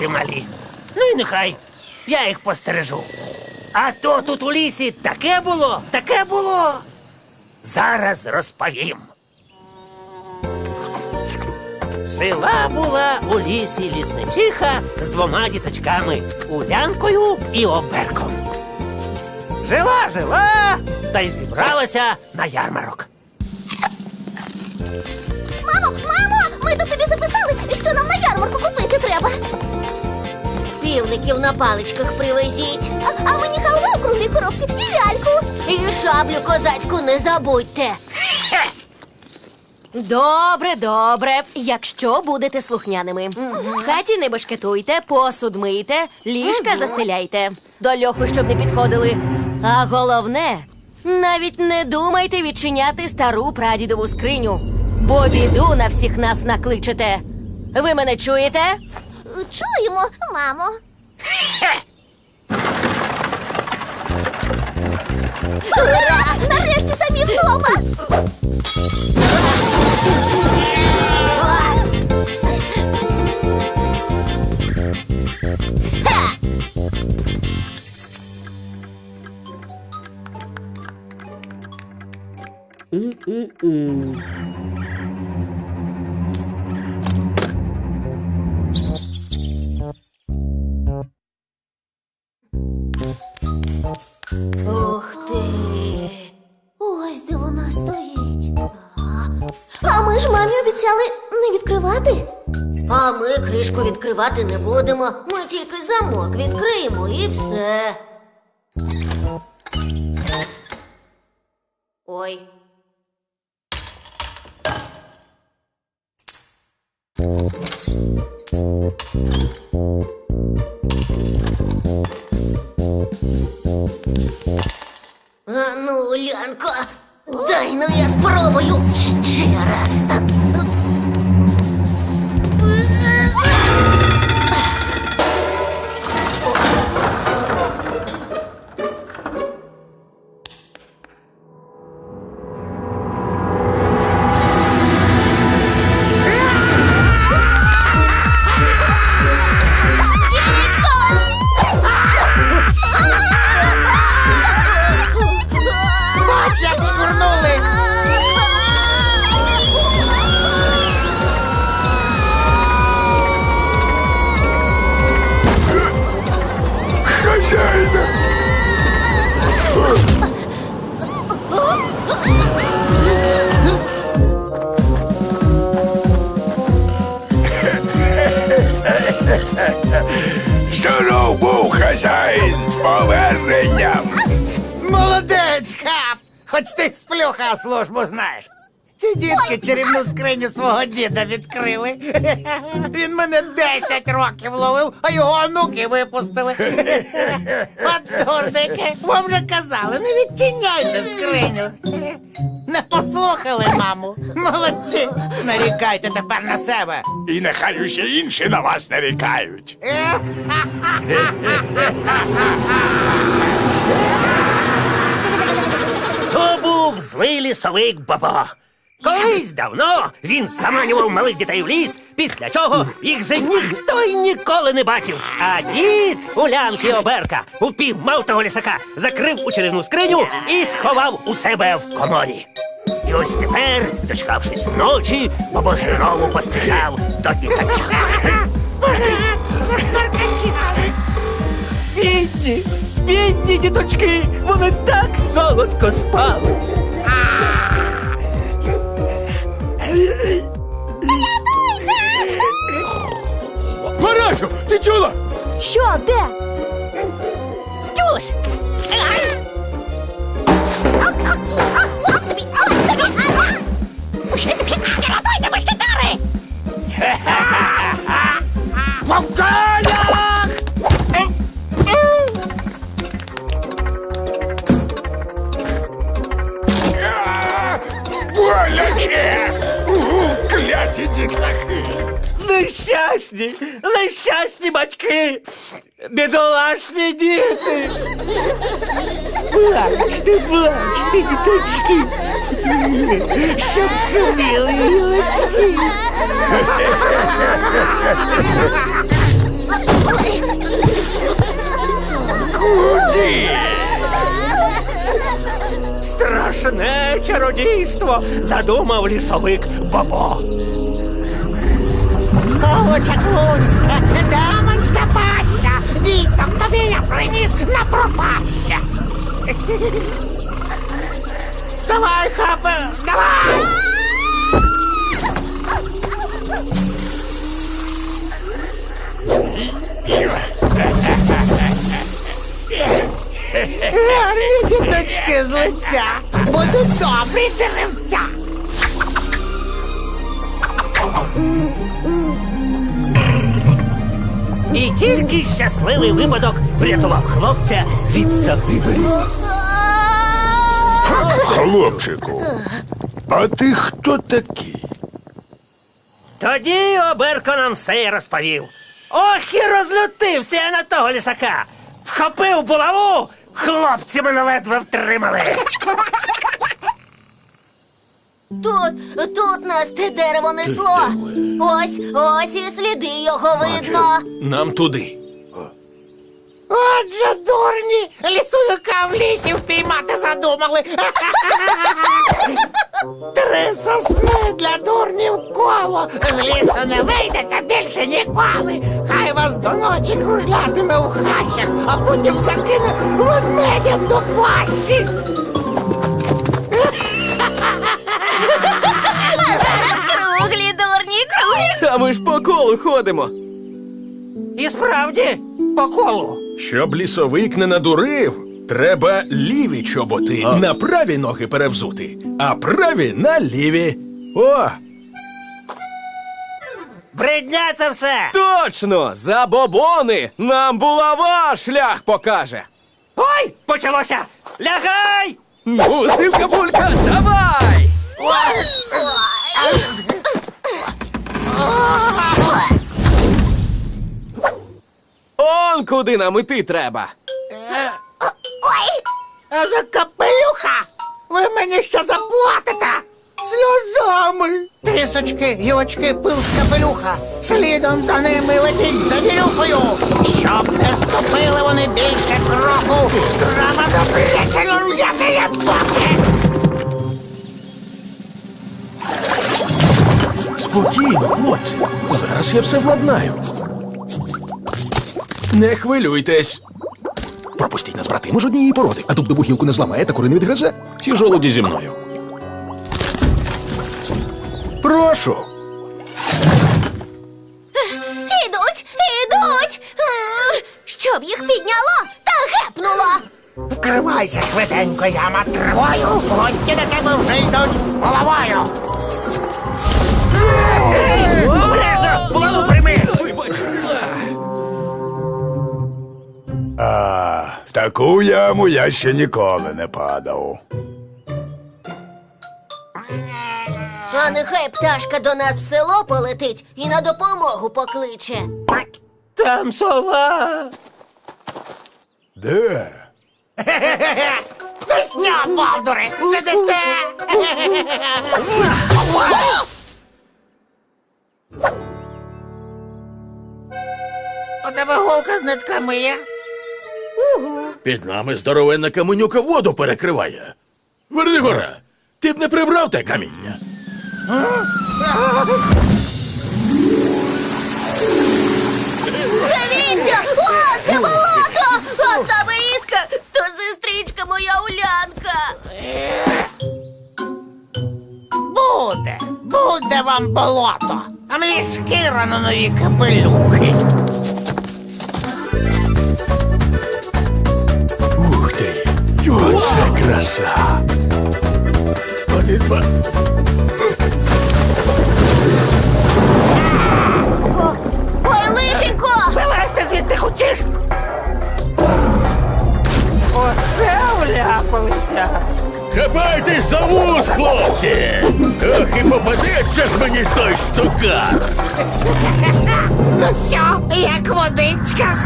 діти малі. Ну і нехай. Я їх постережу. А то тут у лісі таке було, таке було. Зараз розповім. Жила була у лісі лісничиха з двома діточками Улянкою і Оберком. Жила, жила, та й зібралася на ярмарок. Мамо, мамо, ми тут тобі записали, що нам на ярмарку купити треба. Півників на паличках привезіть. А, а мені халву у круглій коробці і ляльку. І шаблю козацьку не забудьте. Добре, добре. Якщо будете слухняними. В хаті не бешкетуйте, посуд мийте, ліжка застеляйте. До льоху, щоб не підходили. А головне, навіть не думайте відчиняти стару прадідову скриню, бо біду на всіх нас накличете. Ви мене чуєте? Чуємо, мамо. Ура! Нарешті самі вдома. Ух ти. Ось де вона стоїть. А ми ж мамі обіцяли не відкривати. А ми кришку відкривати не будемо. Ми тільки замок відкриємо і все. Ой. А дай ну я спробую ще раз. Хоч ти сплюха службу знаєш. Ці дітки чарівну скриню свого діда відкрили. Він мене 10 років ловив, а його онуки випустили. От дурники, вам вже казали, не відчиняйте скриню. Не послухали, маму. Молодці. Нарікайте тепер на себе. І нехай усі інші на вас нарікають. Злий лісовик Бабо. Колись давно він заманював малих дітей в ліс, після чого їх вже ніхто й ніколи не бачив. А дід Улянки Оберка упіймав того лісака, закрив у чарівну скриню і сховав у себе в коморі. І ось тепер, дочекавшись ночі, бабо знову поспішав до діточок. Бідні, бідні діточки, вони так солодко спали. Маразю, ти чула? Що, де? Тюш! Батьки, бідолашні діти. Плачте, плачте, діточки, щоб шуміли гілочки. Куди? Страшне чародійство задумав лісовик Бобо. Чаклунська, демонська паща! Діток тобі я приніс на пропаща! Давай, хапе, давай! Гарні діточки з лиця! Будуть добрі деревця! І тільки щасливий випадок врятував хлопця від загибелі. Хлопчику, а ти хто такий? Тоді Оберко нам все й розповів. Ох і розлютився я на того лісака. Вхопив булаву, хлопці мене ледве втримали. Тут, тут нас те дерево несло. Ось, ось і сліди його видно. Нам туди. Отже, дурні, лісовика в лісі впіймати задумали. Три сосни для дурнів коло. З лісу не вийдете більше ніколи. Хай вас до ночі кружлятиме у хащах, а потім закине ведмедям до пащі. Та ми ж по колу ходимо. І справді, по колу. Щоб лісовик не надурив, треба ліві чоботи на праві ноги перевзути, а праві на ліві. О, Бридня це все. Точно! Забобони! Нам булава шлях покаже! Ой, почалося. Лягай! Ну, сивка булька, давай! Он куди нам іти треба. А за капелюха ви мені ще заплатите сльозами. Трісочки, гілочки, пил з капелюха. Слідом за ними летіть за ділюхою. Щоб не ступили вони більше кроку, треба добряче рв'яти як боки. Спокійно, хлопці. Зараз я все владнаю. Не хвилюйтесь. Пропустіть нас, брати, ми ж однієї породи, а дуб гілку не зламає та кори не відгризе. Ці жолуді зі мною. Прошу. Ідуть, ідуть. Щоб їх підняло та гепнуло. Вкривайся швиденько, яма тривою. Гості до тебе вже йдуть з головою. Обережно, булаву прийми. А, в таку яму я ще ніколи не падав. А нехай пташка до нас в село полетить і на допомогу покличе. Там сова. Де? Ну що, бовдури, сидите? Тебе голка з нитками є? Під нами здоровенна каменюка воду перекриває. Вернигора, ти б не прибрав те каміння. Дивіться! О, це болото! А та берізка, то сестричка моя Улянка. Буде, буде вам болото. А мені шкіра на нові капелюхи. Оце краса! Ой, лишенько! Вилазьте звідти хочеш. Оце вляпалися. Хапайтесь за вуз, хлопці! Ох, і попадеться ж мені той штукар! Ну що, як водичка?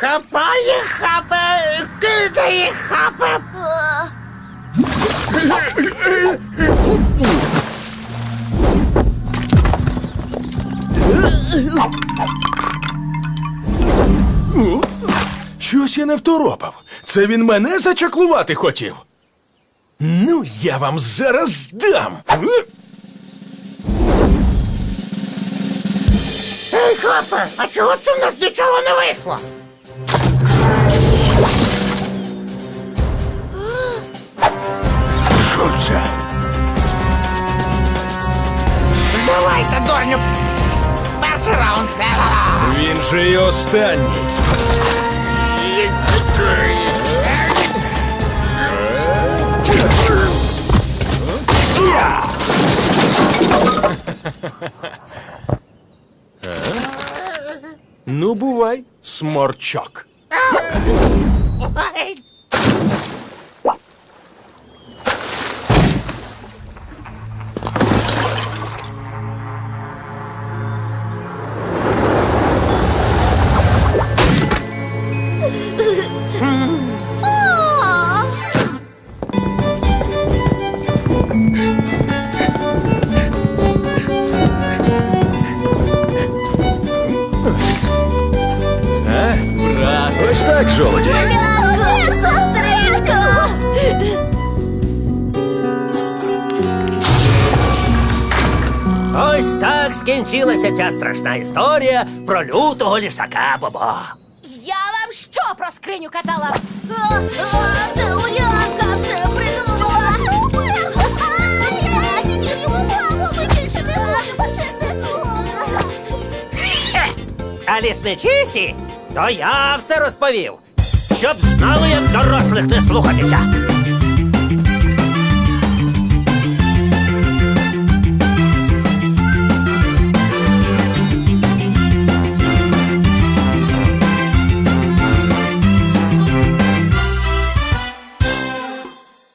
Хапає, хапе, кидає, хапе. Щось я не второпав. Це він мене зачаклувати хотів. Ну, я вам зараз дам. Ей, хапе, а чого це в нас нічого не вийшло? Що це? Здавайся, дурню. Перший раунд. Він же і останній. Ну, бувай, сморчок. Ой. Сестричко! Ось так скінчилася ця страшна історія про лютого лісака Бобо. Я вам що про скриню казала? Це Улянка все придумала! А, ні, йому ми більше не чесне слово! А лісничисі, то я все розповів, щоб знали, як дорослих не слухатися.